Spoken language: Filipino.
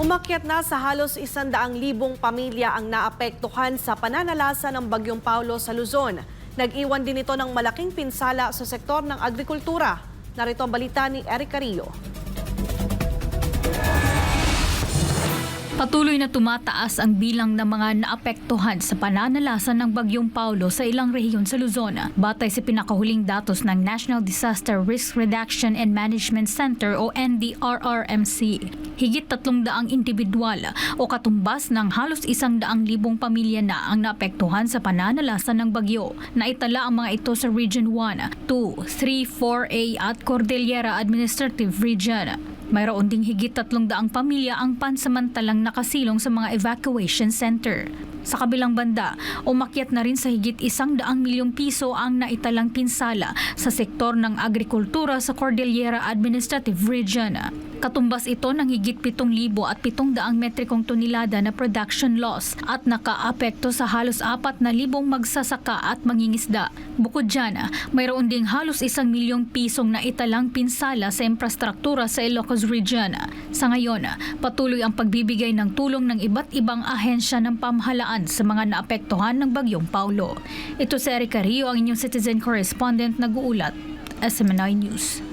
Umakyat na sa halos isandaang libong pamilya ang naapektuhan sa pananalasa ng Bagyong Paulo sa Luzon. Nag-iwan din ito ng malaking pinsala sa sektor ng agrikultura. Narito ang balita ni Eric Carillo. Patuloy na tumataas ang bilang ng mga naapektuhan sa pananalasa ng Bagyong Paulo sa ilang rehiyon sa Luzon. Batay sa pinakahuling datos ng National Disaster Risk Reduction and Management Center o NDRRMC, higit tatlong daang individual o katumbas ng halos isang daang libong pamilya na ang naapektuhan sa pananalasa ng bagyo. Naitala ang mga ito sa Region 1, 2, 3, 4A at Cordillera Administrative Region. Mayroon ding higit tatlong daang pamilya ang pansamantalang nakasilong sa mga evacuation center. Sa kabilang banda, umakyat na rin sa higit isang daang milyong piso ang naitalang pinsala sa sektor ng agrikultura sa Cordillera Administrative Region. Katumbas ito ng higit 7,000 at 700 metrikong tonelada na production loss at nakaapekto sa halos 4,000 magsasaka at mangingisda. Bukod dyan, mayroon ding halos isang milyong pisong na italang pinsala sa infrastruktura sa Ilocos Region. Sa ngayon, patuloy ang pagbibigay ng tulong ng iba't ibang ahensya ng pamahalaan sa mga naapektuhan ng Bagyong Paulo. Ito si Erica Rio, ang inyong citizen correspondent nag-uulat, SMNI News.